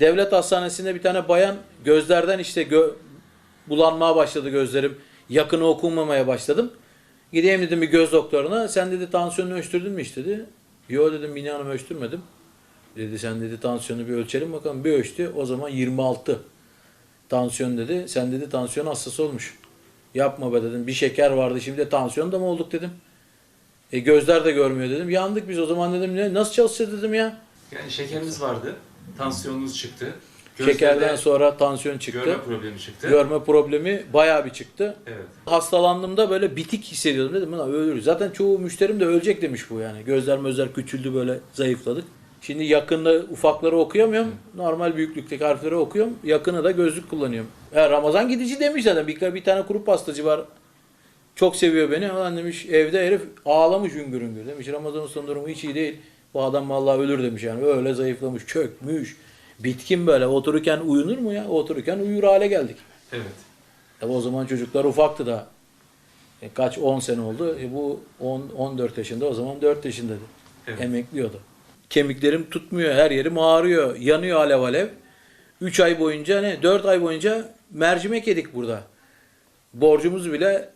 Devlet hastanesinde bir tane bayan gözlerden işte gö- bulanmaya başladı gözlerim. Yakını okunmamaya başladım. Gideyim dedim bir göz doktoruna. Sen dedi tansiyonunu ölçtürdün mü hiç dedi. Yo dedim Mine Hanım ölçtürmedim. Dedi sen dedi tansiyonu bir ölçelim bakalım. Bir ölçtü. O zaman 26 tansiyon dedi. Sen dedi tansiyon hastası olmuş. Yapma be dedim. Bir şeker vardı şimdi de tansiyon da mı olduk dedim. E gözler de görmüyor dedim. Yandık biz o zaman dedim. Ne, nasıl çalışacağız dedim ya. Yani şekeriniz vardı, tansiyonunuz çıktı. Şekerden Gözlerde sonra tansiyon çıktı. görme problemi çıktı. Görme problemi bayağı bir çıktı. Evet. Hastalandığımda böyle bitik hissediyordum dedim. Lan ölürüz. Zaten çoğu müşterim de ölecek demiş bu yani. Gözler mözler küçüldü böyle zayıfladık. Şimdi yakında ufakları okuyamıyorum. Normal büyüklükteki harfleri okuyorum. Yakını da gözlük kullanıyorum. Ya Ramazan gidici demiş zaten. Bir, bir tane kuru pastacı var. Çok seviyor beni. Ulan demiş evde herif ağlamış hüngür hüngür. Demiş Ramazan'ın son durumu hiç iyi değil. Bu adam vallahi ölür demiş yani. Öyle zayıflamış, çökmüş. Bitkin böyle. Otururken uyunur mu ya? Otururken uyur hale geldik. Evet. Tabi o zaman çocuklar ufaktı da. E, kaç 10 sene oldu. E, bu 10 14 yaşında o zaman 4 yaşındaydı. Evet. Emekliyordu. Kemiklerim tutmuyor, her yerim ağrıyor, yanıyor alev alev. 3 ay boyunca ne 4 ay boyunca mercimek yedik burada. Borcumuz bile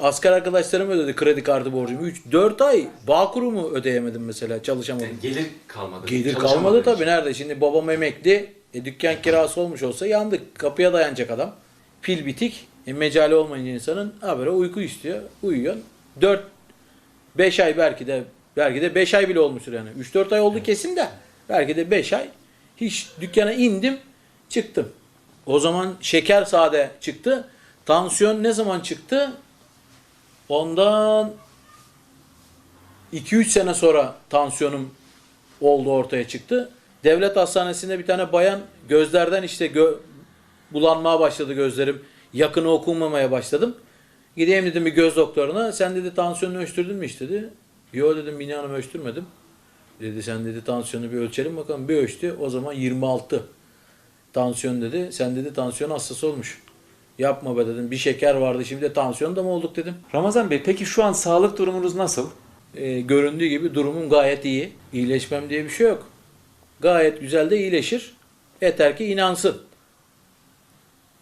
asker arkadaşlarım ödedi kredi kartı borcumu. 3 4 ay Bağkur'umu ödeyemedim mesela çalışamadım. Yani gelir kalmadı. Gelir kalmadı tabii nerede? Şimdi babam emekli. E, dükkan kirası olmuş olsa yandık. Kapıya dayanacak adam. Pil bitik. E, mecali olmayınca insanın habere uyku istiyor. Uyuyor. 4 5 ay belki de belki de 5 ay bile olmuştur yani. 3-4 ay oldu kesin de. Belki de 5 ay. Hiç dükkana indim, çıktım. O zaman şeker sade çıktı. Tansiyon ne zaman çıktı? Ondan 2-3 sene sonra tansiyonum oldu ortaya çıktı. Devlet hastanesinde bir tane bayan gözlerden işte gö- bulanmaya başladı gözlerim. Yakını okunmamaya başladım. Gideyim dedim bir göz doktoruna. Sen dedi tansiyonunu ölçtürdün mü hiç dedi. Yo dedim Mine Hanım ölçtürmedim. Dedi sen dedi tansiyonu bir ölçelim bakalım. Bir ölçtü. O zaman 26 tansiyon dedi. Sen dedi tansiyon hastası olmuş. Yapma be dedim. Bir şeker vardı şimdi de tansiyon da mı olduk dedim. Ramazan Bey peki şu an sağlık durumunuz nasıl? e, göründüğü gibi durumum gayet iyi. İyileşmem diye bir şey yok. Gayet güzel de iyileşir. Yeter ki inansın.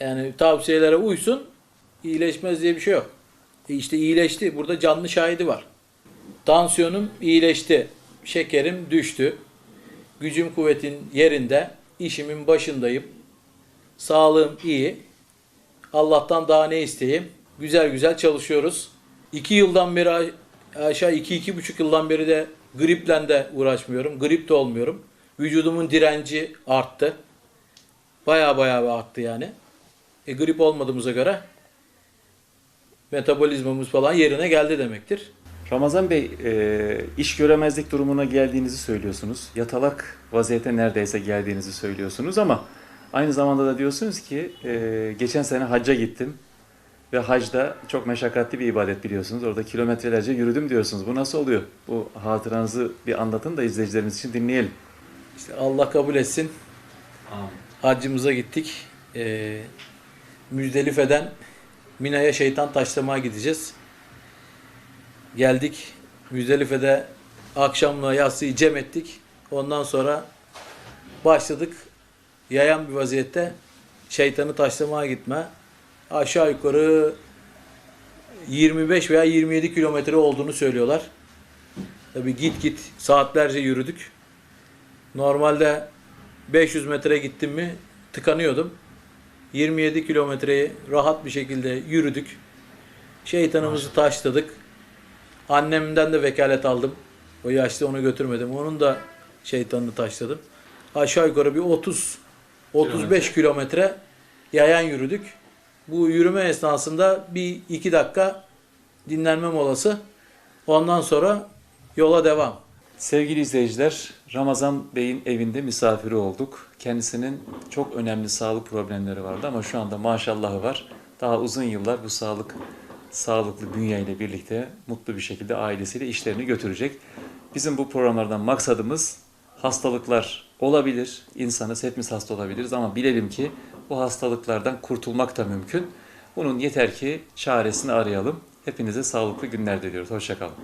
Yani tavsiyelere uysun, iyileşmez diye bir şey yok. E işte iyileşti. Burada canlı şahidi var. Tansiyonum iyileşti. Şekerim düştü. Gücüm kuvvetin yerinde. işimin başındayım. Sağlığım iyi. Allah'tan daha ne isteyeyim? Güzel güzel çalışıyoruz. İki yıldan beri aşağı iki, iki buçuk yıldan beri de griple de uğraşmıyorum. Grip de olmuyorum. Vücudumun direnci arttı. Baya baya arttı yani. E, grip olmadığımıza göre metabolizmamız falan yerine geldi demektir. Ramazan Bey e, iş göremezlik durumuna geldiğinizi söylüyorsunuz. Yatalak vaziyete neredeyse geldiğinizi söylüyorsunuz ama aynı zamanda da diyorsunuz ki e, geçen sene hacca gittim ve hacda çok meşakkatli bir ibadet biliyorsunuz. Orada kilometrelerce yürüdüm diyorsunuz. Bu nasıl oluyor? Bu hatıranızı bir anlatın da izleyicilerimiz için dinleyelim. İşte Allah kabul etsin. Amin. Haccımıza gittik. Ee, Müzdelife'den Mina'ya şeytan taşlamaya gideceğiz. Geldik. Müzdelife'de akşamla yatsıyı cem ettik. Ondan sonra başladık. Yayan bir vaziyette şeytanı taşlamaya gitme. Aşağı yukarı 25 veya 27 kilometre olduğunu söylüyorlar. Tabii git git saatlerce yürüdük. Normalde 500 metre gittim mi tıkanıyordum. 27 kilometreyi rahat bir şekilde yürüdük. Şeytanımızı taşladık. Annemden de vekalet aldım. O yaşta onu götürmedim. Onun da şeytanını taşladım. Aşağı yukarı bir 30 35 kilometre yayan yürüdük. Bu yürüme esnasında bir iki dakika dinlenme molası. Ondan sonra yola devam. Sevgili izleyiciler, Ramazan Bey'in evinde misafiri olduk. Kendisinin çok önemli sağlık problemleri vardı ama şu anda maşallahı var. Daha uzun yıllar bu sağlık sağlıklı bünyeyle birlikte mutlu bir şekilde ailesiyle işlerini götürecek. Bizim bu programlardan maksadımız hastalıklar olabilir. İnsanız hepimiz hasta olabiliriz ama bilelim ki bu hastalıklardan kurtulmak da mümkün. Bunun yeter ki çaresini arayalım. Hepinize sağlıklı günler diliyoruz. Hoşçakalın.